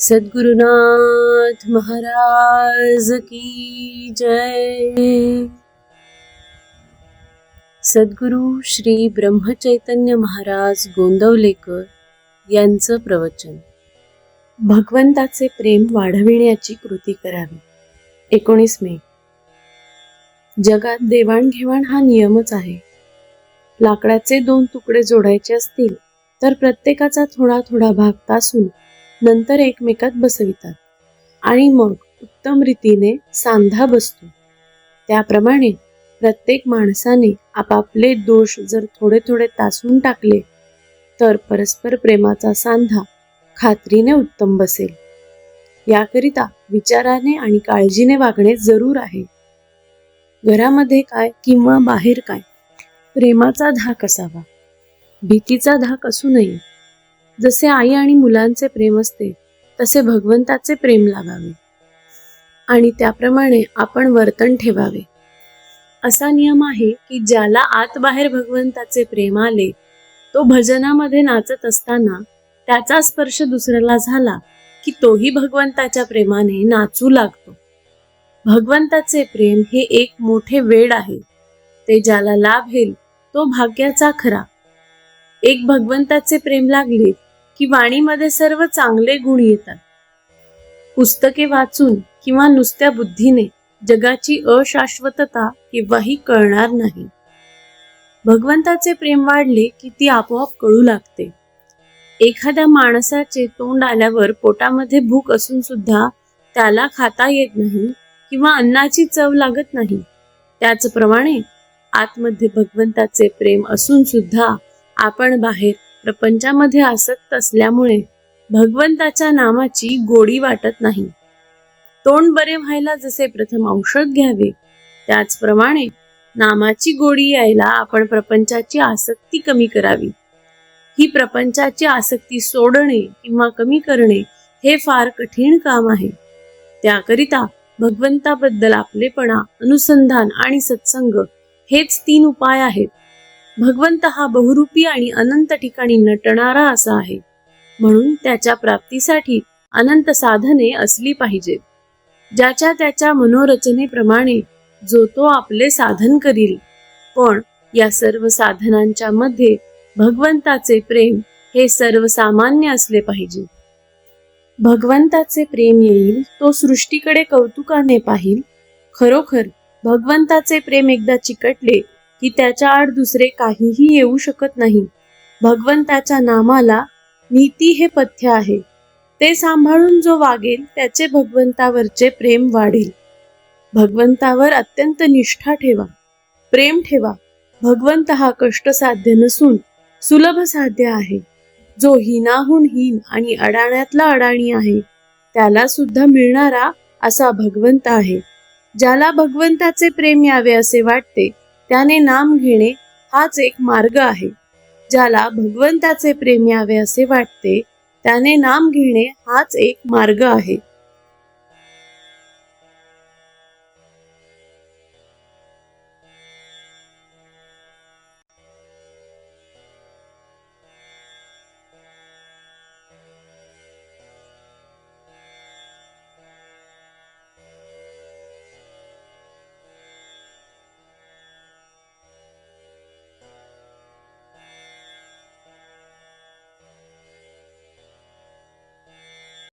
सद्गुरुनाथ महाराज की जय। सद्गुरु श्री ब्रह्मचैतन्य महाराज गोंदवलेकर यांचं प्रवचन. भगवंताचे प्रेम वाढविण्याची कृती करावी. एकोणीस मे. जगात देवाणघेवाण हा नियमच आहे. लाकडाचे दोन तुकडे जोडायचे असतील तर प्रत्येकाचा थोडा थोडा भाग तासून नंतर एकमेकात बसवितात. आणि मग उत्तम रीतीने सांधा बसतो. त्याप्रमाणे प्रत्येक माणसाने आपापले दोष जर थोडे थोडे तासून टाकले तर परस्पर प्रेमाचा सांधा खात्रीने उत्तम बसेल. याकरिता विचाराने आणि काळजीने वागणे जरूर आहे. घरामध्ये काय किंवा बाहेर काय प्रेमाचा धाक असावा. भीतीचा धाक असू नये. जसे आई आणि मुलांचे प्रेम असते तसे भगवंताचे प्रेम लागावे. आणि त्याप्रमाणे आपण वर्तन ठेवावे. असा नियम आहे की ज्याला आत बाहेर भगवंताचे प्रेम आले तो भजनामध्ये नाचत असताना त्याचा स्पर्श दुसऱ्याला झाला की तोही भगवंताच्या प्रेमाने नाचू लागतो. भगवंताचे प्रेम हे एक मोठे वेड आहे. ते ज्याला लाभेल तो भाग्याचा खरा. एक भगवंताचे प्रेम लागले की वाणीमध्ये सर्व चांगले गुण येतात. पुस्तके वाचून किंवा नुसत्या बुद्धीने जगाची अशाश्वतता केव्हाही कळणार नाही. भगवंताचे प्रेम वाढले की ती आपोआप कळू लागते. एखाद्या माणसाचे तोंड आल्यावर पोटामध्ये भूक असून सुद्धा त्याला खाता येत नाही किंवा अन्नाची चव लागत नाही. त्याचप्रमाणे आतमध्ये भगवंताचे प्रेम असून सुद्धा आपण बाहेर प्रपंचामध्ये आसक्त असल्यामुळे भगवंताच्या नामाची गोडी वाटत नाही. तोंड बरे व्हायला जसे प्रथम औषध घ्यावे त्याचप्रमाणे नामाची गोडी यायला आपण प्रपंचाची आसक्ती कमी करावी. ही प्रपंचाची आसक्ती सोडणे किंवा कमी करणे हे फार कठीण काम आहे. त्याकरिता भगवंताबद्दल आपलेपणा अनुसंधान आणि सत्संग हेच तीन उपाय आहेत. भगवंत हा बहुरूपी आणि अनंत ठिकाणी नटणारा असा आहे. म्हणून त्याच्या प्राप्तीसाठी अनंत साधने असली पाहिजेत. ज्याच्या त्याच्या मनोरचनेप्रमाणे जो तो आपले साधन करील. पण या सर्व साधनांच्या मध्ये भगवंताचे प्रेम हे सर्वसामान्य असले पाहिजे. भगवंताचे प्रेम येईल तो सृष्टीकडे कौतुकाने पाहिल. खरोखर भगवंताचे प्रेम एकदा चिकटले की त्याच्या आड दुसरे काहीही येऊ शकत नाही. भगवंताच्या नामाला नीती हे पथ्य आहे. ते सांभाळून जो वागेल त्याचे भगवंतावरचे प्रेम वाढेल. भगवंतावर अत्यंत निष्ठा ठेवा. प्रेम ठेवा. भगवंत हा कष्ट साध्य नसून सुलभ साध्य आहे. जो हिनाहून हीन आणि अडाण्यातला अडाणी आहे त्याला सुद्धा मिळणारा असा भगवंत आहे. ज्याला भगवंताचे प्रेम यावे असे वाटते त्याने नाम घेणे हाच एक मार्ग आहे. ज्याला भगवंताचे प्रेम यावे असे वाटते त्याने नाम घेणे हाच एक मार्ग आहे.